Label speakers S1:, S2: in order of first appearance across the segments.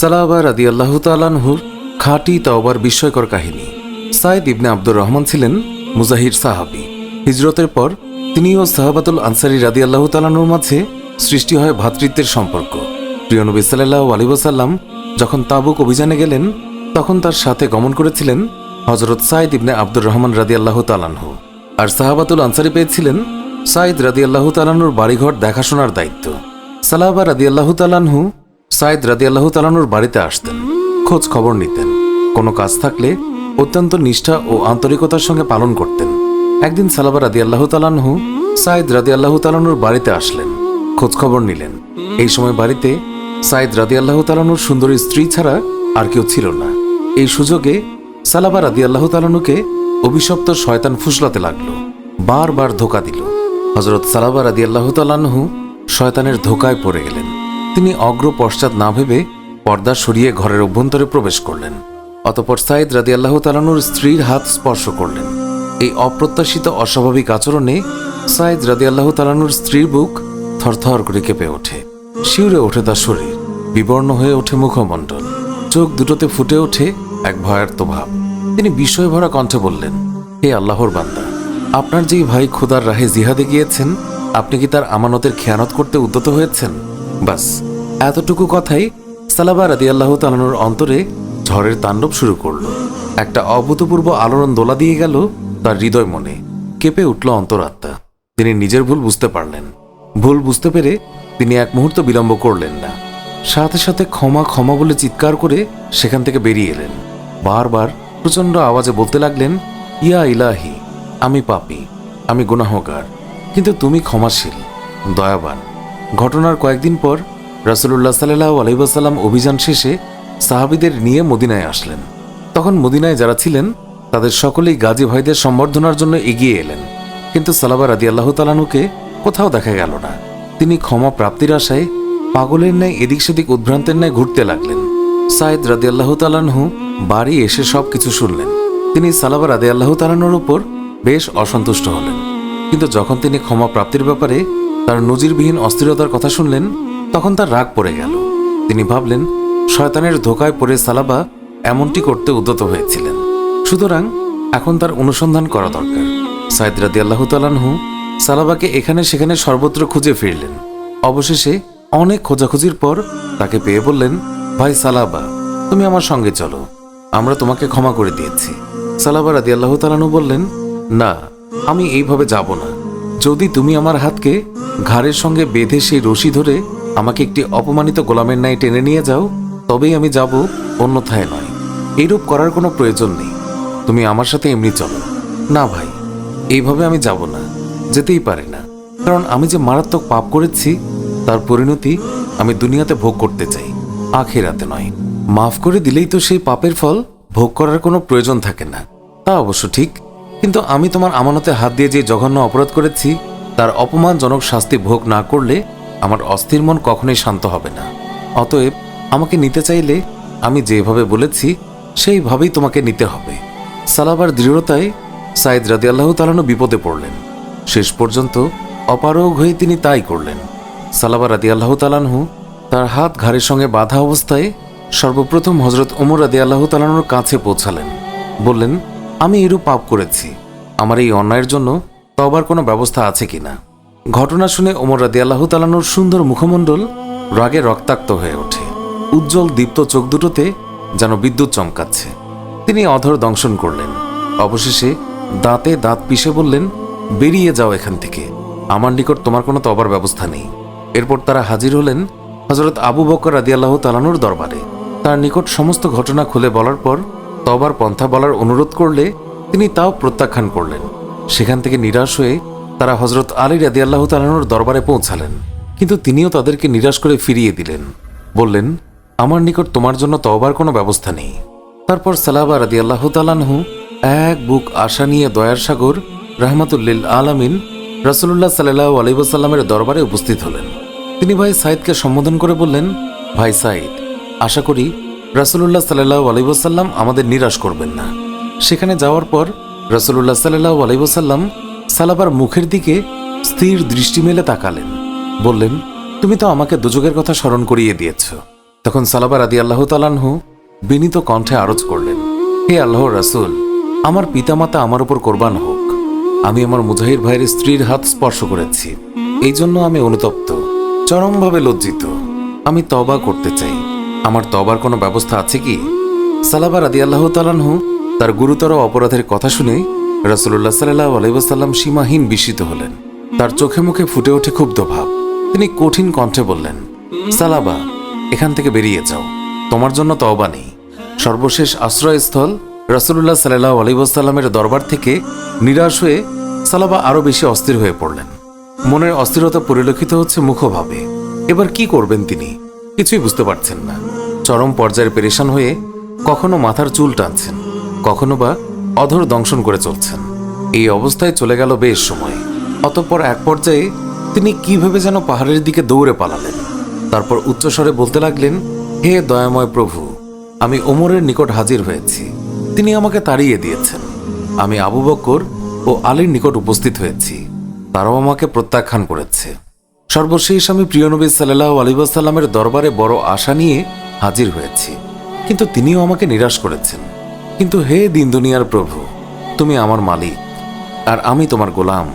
S1: সালাবা রাদি আল্লাহ তালানহুর খাঁটি তাওবার বিস্ময়কর কাহিনী। সাইদ ইবনে আব্দুর রহমান ছিলেন মুজাহির সাহাবি। হিজরতের পর তিনিও সাহাবাতুল আনসারি রাদি আল্লাহ তালানুর মাঝে সৃষ্টি হয় ভ্রাতৃত্বের সম্পর্ক। প্রিয় নবী সাল্লাহ আলী ওসাল্লাম যখন তাবুক অভিযানে গেলেন, তখন তার সাথে গমন করেছিলেন হজরত সাইদ ইবনে আব্দুর রহমান রাদি আল্লাহ তালানহু আর সাহাবাতুল আনসারি পেয়েছিলেন সাইদ রাদি আল্লাহ তালানুর বাড়িঘর দেখাশোনার দায়িত্ব। সালাবা রাদি আল্লাহ তালানহু সাইদ রাদি আল্লাহ তালানুর বাড়িতে আসতেন। খোঁজ খবর নিতেন। কোনো কাজ থাকলে অত্যন্ত নিষ্ঠা ও আন্তরিকতার সঙ্গে পালন করতেন। একদিন সালাবা রাদি আল্লাহ তালানহু সাইদ রাদি আল্লাহ তালানুর বাড়িতে আসলেন। খোঁজ খবর নিলেন। এই সময় বাড়িতে সাইদ রাদি আল্লাহ তালানুর সুন্দরী স্ত্রী ছাড়া আর কেউ ছিল না। এই সুযোগে সালাবা রাদি আল্লাহ তালানুকে অভিশপ্ত শয়তান ফুসলাতে লাগল। বারবার ধোকা দিল। হজরত সালাবা রাদি আল্লাহ তালানহু শয়তানের ধোকায় পড়ে গেলেন। তিনি অগ্র পশ্চাৎ না ভেবে পর্দা সরিয়ে ঘরের অভ্যন্তরে প্রবেশ করলেন। অতপর সাইদ রাদি আল্লাহ তালানুর স্ত্রীর হাত স্পর্শ করলেন। এই অপ্রত্যাশিত অস্বাভাবিক আচরণে সাইদ রাদি আল্লাহ তালানুর স্ত্রীর বুক থরথর করে কেঁপে ওঠে। শিউরে ওঠে তার শরীর, বিবর্ণ হয়ে ওঠে মুখমণ্ডল। চোখ দুটোতে ফুটে ওঠে এক ভয়ার্ত ভাব। তিনি বিস্ময় ভরা কণ্ঠে বললেন, হে আল্লাহর বান্দা, আপনার যেই ভাই খোদার রাহে জিহাদে গিয়েছেন, আপনি কি তার আমানতের খেয়ানত করতে উদ্যত হয়েছেন? বাস এতটুকু কথাই সালাবা রাদি আল্লাহ তালানোর অন্তরে ঝড়ের তাণ্ডব শুরু করল। একটা অভূতপূর্ব আলোড়ন দোলা দিয়ে গেল তার হৃদয় মনে। কেঁপে উঠল অন্তরাত্মা। তিনি নিজের ভুল বুঝতে পারলেন। ভুল বুঝতে পেরে তিনি এক মুহূর্ত বিলম্ব করলেন না। সাথে সাথে ক্ষমা ক্ষমা বলে চিৎকার করে সেখান থেকে বেরিয়ে এলেন। বারবার প্রচণ্ড আওয়াজে বলতে লাগলেন, ইয়া ইলাহি, আমি পাপি, আমি গুনাহগার। কিন্তু তুমি ক্ষমাশীল, দয়াবান। ঘটনার কয়েকদিন পর রাসুলুল্লাহ সাল্লাহ আলাইসাল্লাম অভিযান শেষে সাহাবিদের নিয়ে মদিনায় আসলেন। তখন মদিনায় যারা ছিলেন, তাদের সকলেই গাজী ভাইদের সম্বর্ধনার জন্য এগিয়ে এলেন। কিন্তু সালাবা রাদি আল্লাহ তালানুকে কোথাও দেখা গেল না। তিনি ক্ষমা প্রাপ্তির আশায় পাগলের ন্যায় এদিক সেদিক উদ্ভ্রান্তের ন্যায় ঘুরতে লাগলেন। সাইদ রাদি আল্লাহ তালানহু বাড়ি এসে সব কিছু শুনলেন। তিনি সালাবা রাদি আল্লাহ তালানুর উপর বেশ অসন্তুষ্ট হলেন। কিন্তু যখন তিনি ক্ষমা প্রাপ্তির ব্যাপারে তার নজিরবিহীন অস্থিরতার কথা শুনলেন তখন তার রাগ পড়ে গেল। তিনি ভাবলেন, শয়তানের ধোকায় পড়ে সালাবা এমনটি করতে উদ্যত হয়েছিলেন। সুতরাং এখন তার অনুসন্ধান করা দরকার। সাইদ রাদি আল্লাহ তালানহু সালাবাকে এখানে সেখানে সর্বত্র খুঁজে ফিরলেন। অবশেষে অনেক খোঁজাখুঁজির পর তাকে পেয়ে বললেন, ভাই সালাবা, তুমি আমার সঙ্গে চলো। আমরা তোমাকে ক্ষমা করে দিয়েছি। সালাবা রাদি আল্লাহ তালানু বললেন, না, আমি এইভাবে যাব না। যদি তুমি আমার হাতকে ঘাড়ের সঙ্গে বেঁধে সেই রশি ধরে আমাকে একটি অপমানিত গোলামের ন্যায় টেনে নিয়ে যাও, তবেই আমি যাব অন্যথায় নয়। এইরূপ করার কোনো প্রয়োজন নেই। তুমি আমার সাথে এমনি চলো। না ভাই, এইভাবে আমি যাব না। যেতেই পারে না। কারণ আমি যে মারাত্মক পাপ করেছি, তার পরিণতি আমি দুনিয়াতে ভোগ করতে চাই। আখেরাতে নয়। মাফ করে দিলেই তো সেই পাপের ফল ভোগ করার কোনো প্রয়োজন থাকে না। তা অবশ্য ঠিক। কিন্তু আমি তোমার আমানতে হাত দিয়ে যে জঘন্য অপরাধ করেছি, তার অপমানজনক শাস্তি ভোগ না করলে আমার অস্থির মন কখনোই শান্ত হবে না। অতএব আমাকে নিতে চাইলে আমি যেভাবে বলেছি, সেইভাবেই তোমাকে নিতে হবে। সালাবার দৃঢ়তায় সাইদ রাদি আল্লাহ তালানু বিপদে পড়লেন। শেষ পর্যন্ত অপারগ হয়ে তিনি তাই করলেন। সালাবা রাদি আল্লাহ তালানহু তার হাত ঘাড়ের সঙ্গে বাঁধা অবস্থায় সর্বপ্রথম হজরত ওমর রাদি আল্লাহ তালানুর কাছে পৌঁছালেন। বললেন, আমি এরূপ পাপ করেছি। আমার এই অন্যায়ের জন্য তবার কোনো ব্যবস্থা আছে কিনা? ঘটনা শুনে ওমর রাদি আল্লাহ তালানোর সুন্দর মুখমণ্ডল রাগে রক্তাক্ত হয়ে ওঠে। উজ্জ্বল দীপ্ত চোখ দুটোতে যেন বিদ্যুৎ চমকাচ্ছে। তিনি অধর দংশন করলেন। অবশেষে দাঁতে দাঁত পিষে বললেন, বেরিয়ে যাও এখান থেকে। আমার নিকট তোমার কোনো তবার ব্যবস্থা নেই। এরপর তারা হাজির হলেন হজরত আবু বকর রাদিয়াল্লাহ তালানুর দরবারে। তার নিকট সমস্ত ঘটনা খুলে বলার পর তবার পন্থা বলার অনুরোধ করলে তিনি তাও প্রত্যাখ্যান করলেন। সেখান থেকে নিরাশ হয়ে তারা হজরত আলী রাদিয়াল্লাহ তালানুর দরবারে পৌঁছালেন। কিন্তু তিনিও তাদেরকে নিরাশ করে ফিরিয়ে দিলেন। বললেন, আমার নিকট তোমার জন্য তওবার কোনো ব্যবস্থা নেই। তারপর সালাবা রাদি আল্লাহ তালানহু এক বুক আশা নিয়ে দয়ার সাগর, রাহমাতুল্লিল আলামিন রাসুল্লাহ সাল্লাহ আলিবাসাল্লামের দরবারে উপস্থিত হলেন। তিনি ভাই সাইদকে সম্বোধন করে বললেন, ভাই সাইদ, আশা করি রাসুল্লাহ সাল্লাহ আলিবাসাল্লাম আমাদের নিরাশ করবেন না। সেখানে যাওয়ার পর রাসুল্লাহ সাল্লাহ আলিবাসাল্লাম সালাবার মুখের দিকে স্থির দৃষ্টি মেলে তাকালেন। বললেন, তুমি তো আমাকে দুযোগের কথা স্মরণ করিয়ে দিয়েছ। তখন সালাবা রাদি আল্লাহ তালানহু বিনীত কণ্ঠে আরজ করলেন, হে আল্লাহ রাসুল, আমার পিতামাতা আমার উপর কোরবান হোক। আমি আমার মুজাহির ভাইয়ের স্ত্রীর হাত স্পর্শ করেছি। এই জন্য আমি অনুতপ্ত, চরমভাবে লজ্জিত। আমি তবা করতে চাই। আমার তবার কোনো ব্যবস্থা আছে কি? সালাবা রাদি আল্লাহ তালানহু তার গুরুতর অপরাধের কথা শুনে রাসুল্লাহ সাল্লাহ আলাইসাল্লাম সীমাহীন বিস্মিত হলেন। তার চোখে মুখে ফুটে ওঠে ক্ষুব্ধ ভাব। তিনি কঠিন কণ্ঠে বললেন, সালাবা, এখান থেকে বেরিয়ে যাও। তোমার জন্য তওবা নেই। সর্বশেষ আশ্রয়স্থল রাসুল্লাহ সাল্লাহ আলাইসাল্লামের দরবার থেকে নিরাশ হয়ে সালাবা আরও বেশি অস্থির হয়ে পড়লেন। মনের অস্থিরতা পরিলক্ষিত হচ্ছে মুখভাবে। এবার কি করবেন তিনি? কিছুই বুঝতে পারছেন না। চরম পর্যায়ের পেরেশান হয়ে কখনো মাথার চুল টানছেন, কখনো বা অধর দংশন করে চলছেন। এই অবস্থায় চলে গেল বেশ সময়। অতঃপর এক পর্যায়ে তিনি কীভাবে যেন পাহাড়ের দিকে দৌড়ে পালালেন। তারপর উচ্চস্বরে বলতে লাগলেন, হে দয়াময় প্রভু, আমি ওমরের নিকট হাজির হয়েছি। তিনি আমাকে তাড়িয়ে দিয়েছেন। আমি আবু বক্কর ও আলীর নিকট উপস্থিত হয়েছি। তারাও আমাকে প্রত্যাখ্যান করেছে। সর্বশেষ আমি প্রিয় নবী সাল্লাহ আলিবাসাল্লামের দরবারে বড় আশা নিয়ে হাজির হয়েছি। কিন্তু তিনিও আমাকে নিরাশ করেছেন। কিন্তু হে দিন দুনিয়ার প্রভু, তুমি আমার মালিক, আর আমি তোমার গোলাম।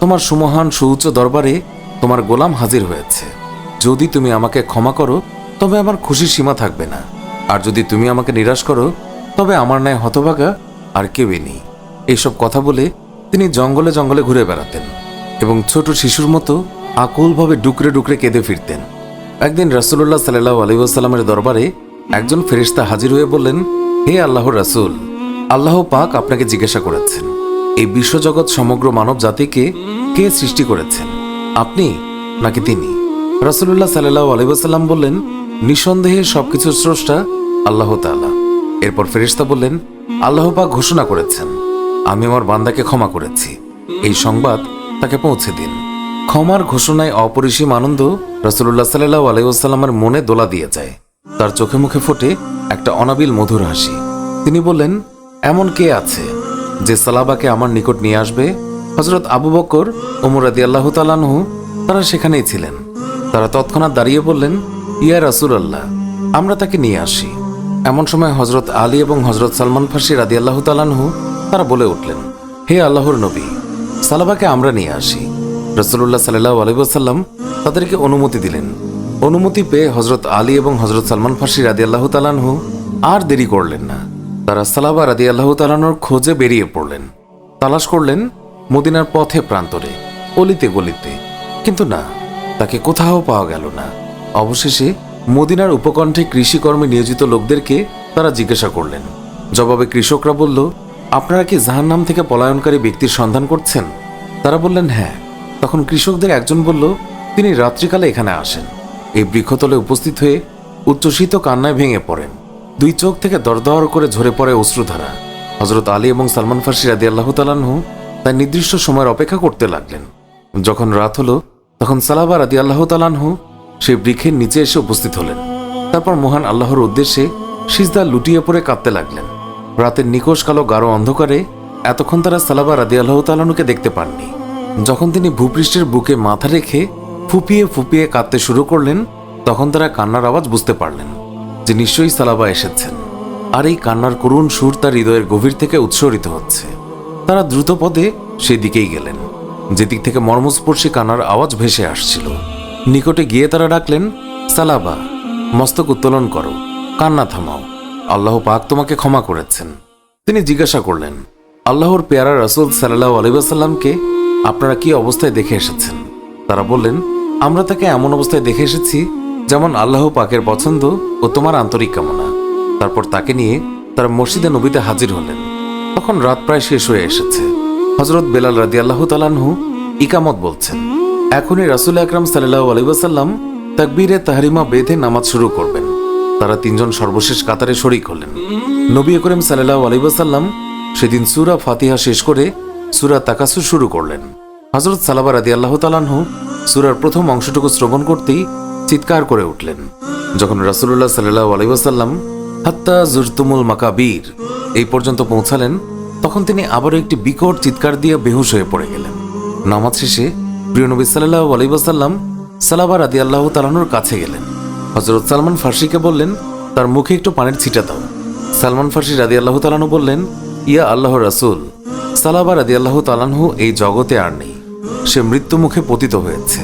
S1: তোমার সুমহান সুউচ্চ দরবারে তোমার গোলাম হাজির হয়েছে। যদি তুমি আমাকে ক্ষমা করো, তবে আমার খুশির সীমা থাকবে না। আর যদি তুমি আমাকে নিরাশ করো, তবে আমার ন্যায় হতভাগা আর কেউই নেই। এইসব কথা বলে তিনি জঙ্গলে জঙ্গলে ঘুরে বেড়াতেন এবং ছোট শিশুর মতো আকুলভাবে ডুকরে ডুকরে কেঁদে ফিরতেন। একদিন রাসুল্লাহ সাল্লাহ আলহিউসাল্লামের দরবারে একজন ফেরিস্তা হাজির হয়ে বললেন হে আল্লাহ রাসূল, আল্লাহ পাক আপনাকে জিজ্ঞাসা করেছেন, এই বিশ্বজগৎ সমগ্র মানব জাতিকে কে সৃষ্টি করেছেন? আপনি নাকি তিনি? রাসুল্লাহ সাল্লাহ আলহিউসাল্লাম বললেন, নিঃসন্দেহে সবকিছুর স্রষ্টা আল্লাহ তাআলা। এরপর ফেরিস্তা বললেন, আল্লাহ পাক ঘোষণা করেছেন, আমি আমার বান্দাকে ক্ষমা করেছি, এই সংবাদ তাকে পৌঁছে দিন। ক্ষমার ঘোষণায় অপরিসীম আনন্দ রাসুল্লাহ সাল্লাহ আলাইসাল্লামের মনে দোলা দিয়ে যায়। তার চোখে মুখে ফোটে একটা অনাবিল মধুর হাসি। তিনি বললেন, এমন কে আছে যে সালাবাকে আমার নিকট নিয়ে আসবে? হজরত আবু বকর ওমর আদি আল্লাহ তালানহু তারা সেখানেই ছিলেন। তারা তৎক্ষণাৎ দাঁড়িয়ে বললেন, ইয়া রাসুল আল্লাহ আমরা তাকে নিয়ে আসি। এমন সময় হজরত আলী এবং হজরত সালমান ফার্সি রাদি আল্লাহ তালানহু তারা বলে উঠলেন, হে আল্লাহর নবী, সালাবাকে আমরা নিয়ে আসি। রসুল্লাহ সাল্লাহ আলহিবাসাল্লাম তাদেরকে অনুমতি দিলেন। অনুমতি পেয়ে হজরত আলী এবং হজরত সালমান ফার্সি রাদি আল্লাহ তালানহু আর দেরি করলেন না। তারা সালাবা রাদি আল্লাহ তালানোর খোঁজে বেরিয়ে পড়লেন। তালাশ করলেন, মদিনার পথে প্রান্তরে, অলিতে গলিতে। কিন্তু না, তাকে কোথাও পাওয়া গেল না। অবশেষে মদিনার উপকণ্ঠে কৃষিকর্মে নিয়োজিত লোকদেরকে তারা জিজ্ঞাসা করলেন। জবাবে কৃষকরা বলল, আপনারা কি জাহান্নাম থেকে পলায়নকারী ব্যক্তির সন্ধান করছেন? তারা বললেন হ্যাঁ। তখন কৃষকদের একজন বলল, তিনি রাত্রিকালে এখানে আসেন। এই বৃক্ষতলে উপস্থিত হয়ে উচ্চ্বসিত কান্নায় ভেঙে পড়েন। দুই চোখ থেকে দরদর করে ঝরে পড়ে অশ্রুধারা। হজরত আলী এবং সালমান ফার্সি রাদি আল্লাহ তালাহু তাই নির্দিষ্ট সময়ের অপেক্ষা করতে লাগলেন। যখন রাত হলো, তখন সালাবা রাদি আল্লাহ তালানহু সেই বৃক্ষের নিচে এসে উপস্থিত হলেন। তারপর মহান আল্লাহর উদ্দেশ্যে সিজদা লুটিয়ে পড়ে কাঁদতে লাগলেন। রাতের নিকোষ কালো গাঢ় অন্ধকারে এতক্ষণ তারা সালাবা রাদি আল্লাহ তালানুকে দেখতে পাননি। যখন তিনি ভূপৃষ্ঠের বুকে মাথা রেখে ফুপিয়ে ফুপিয়ে কাঁদতে শুরু করলেন, তখন তারা কান্নার আওয়াজ বুঝতে পারলেন যে নিশ্চয়ই সালাবা এসেছেন। আর এই কান্নার করুণ সুর তার হৃদয়ের গভীর থেকে উৎসরিত হচ্ছে। তারা দ্রুত পদে সেই দিকেই গেলেন, যেদিক থেকে মর্মস্পর্শী কান্নার আওয়াজ ভেসে আসছিল। নিকটে গিয়ে তারা ডাকলেন, সালাবা, মস্তক উত্তোলন করো, কান্না থামাও, আল্লাহ পাক তোমাকে ক্ষমা করেছেন। তিনি জিজ্ঞাসা করলেন, আল্লাহর পেয়ারা রসুল সাল্লাহ আলিবাসাল্লামকে আপনারা কি অবস্থায় দেখে এসেছেন? তারা বললেন আমরা তাকে এমন অবস্থায় দেখে এসেছি যেমন আল্লাহ পাকের পছন্দ ও তোমার আন্তরিক কামনা। তারপর তাকে নিয়ে তারা মসজিদে নবীতে হাজির হলেন। তখন রাত প্রায় শেষ হয়ে এসেছে। হজরত বেলাল রাদি আল্লাহ তালানহু ইকামত বলছেন, এখনই রাসুল আকরাম সাল্লাহ আলিবাসাল্লাম তাকবীরে তাহারিমা বেঁধে নামাজ শুরু করবেন। তারা তিনজন সর্বশেষ কাতারে শরিক হলেন। নবী করিম সাল্লাহ আলিবাসাল্লাম সেদিন সুরা ফাতিহা শেষ করে সুরা তাকাসু শুরু করলেন। হজরত সালাবা রাদি আল্লাহ তালানহু সুরার প্রথম অংশটুকু শ্রবণ করতেই চিৎকার করে উঠলেন। যখন রাসুল্লাহ সাল্লাহ আলিবাসাল্লাম হাত্তা জুরতুমুল মাকাবীর এই পর্যন্ত পৌঁছালেন, তখন তিনি আবারও একটি বিকট চিৎকার দিয়ে বেহুশ হয়ে পড়ে গেলেন। নামাজ শেষে প্রিয় নবী সাল্লাহ আলিবাসাল্লাম সালাবা রাদি আল্লাহ তালানুর কাছে গেলেন। হজরত সালমান ফার্সিকে বললেন, তার মুখে একটু পানির ছিটা দাও। সালমান ফার্সি রাদি আল্লাহ তালানু বললেন, ইয়া আল্লাহ রাসুল, সালাবা রাদি আল্লাহ তালানহু এই জগতে আর নেই। সে মৃত্যু মুখে পতিত হয়েছে।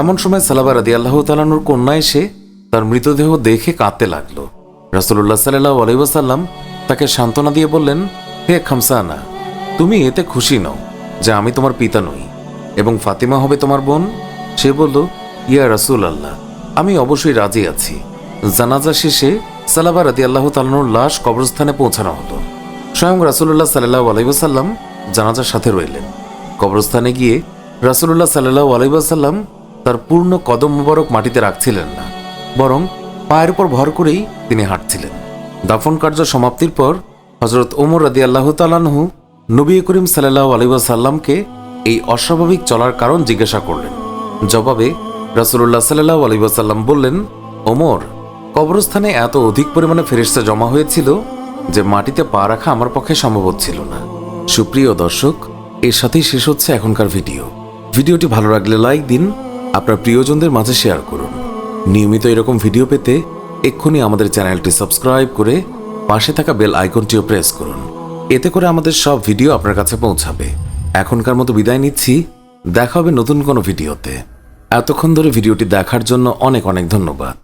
S1: এমন সময় সালাবা রাদি আল্লাহ তালানুর কন্যা এসে তার মৃতদেহ দেখে কাঁদতে লাগল। রাসুল্লাহ সাল্লাহ আলাইসাল্লাম তাকে সান্ত্বনা দিয়ে বললেন, হে খামসানা, তুমি এতে খুশি নও যে আমি তোমার পিতা নই এবং ফাতিমা হবে তোমার বোন। সে বলল, ইয়া রাসুল আল্লাহ আমি অবশ্যই রাজি আছি। জানাজা শেষে সালাবা রাদি আল্লাহ তালানুর লাশ কবরস্থানে পৌঁছানো হলো। স্বয়ং রাসুল্লাহ সাল্লাহ আলাইসাল্লাম জানাজার সাথে রইলেন। কবরস্থানে গিয়ে রাসুল্লাহ সাল্লাহ আলাইসাল্লাম তার পূর্ণ কদম মুবারক মাটিতে রাখছিলেন না, বরং পায়ের উপর ভর করেই তিনি হাঁটছিলেন। দাফন কার্য সমাপ্তির পর হজরত ওমর রাদি আল্লাহ তালানহু নবী করিম সাল্লাহ আলাইসাল্লামকে এই অস্বাভাবিক চলার কারণ জিজ্ঞাসা করলেন। জবাবে রাসুল্লাহ সাল্লাহ আলাইসাল্লাম বললেন, ওমর, কবরস্থানে এত অধিক পরিমাণে ফেরিস্তা জমা হয়েছিল যে মাটিতে পা রাখা আমার পক্ষে সম্ভব হচ্ছিল না। সুপ্রিয় দর্শক, এর সাথেই শেষ হচ্ছে এখনকার ভিডিও। ভিডিওটি ভালো লাগলে লাইক দিন, আপনার প্রিয়জনদের মাঝে শেয়ার করুন। নিয়মিত এরকম ভিডিও পেতে এক্ষুনি আমাদের চ্যানেলটি সাবস্ক্রাইব করে পাশে থাকা বেল আইকনটিও প্রেস করুন। এতে করে আমাদের সব ভিডিও আপনার কাছে পৌঁছাবে। এখনকার মতো বিদায় নিচ্ছি। দেখা হবে নতুন কোনো ভিডিওতে। এতক্ষণ ধরে ভিডিওটি দেখার জন্য অনেক অনেক ধন্যবাদ।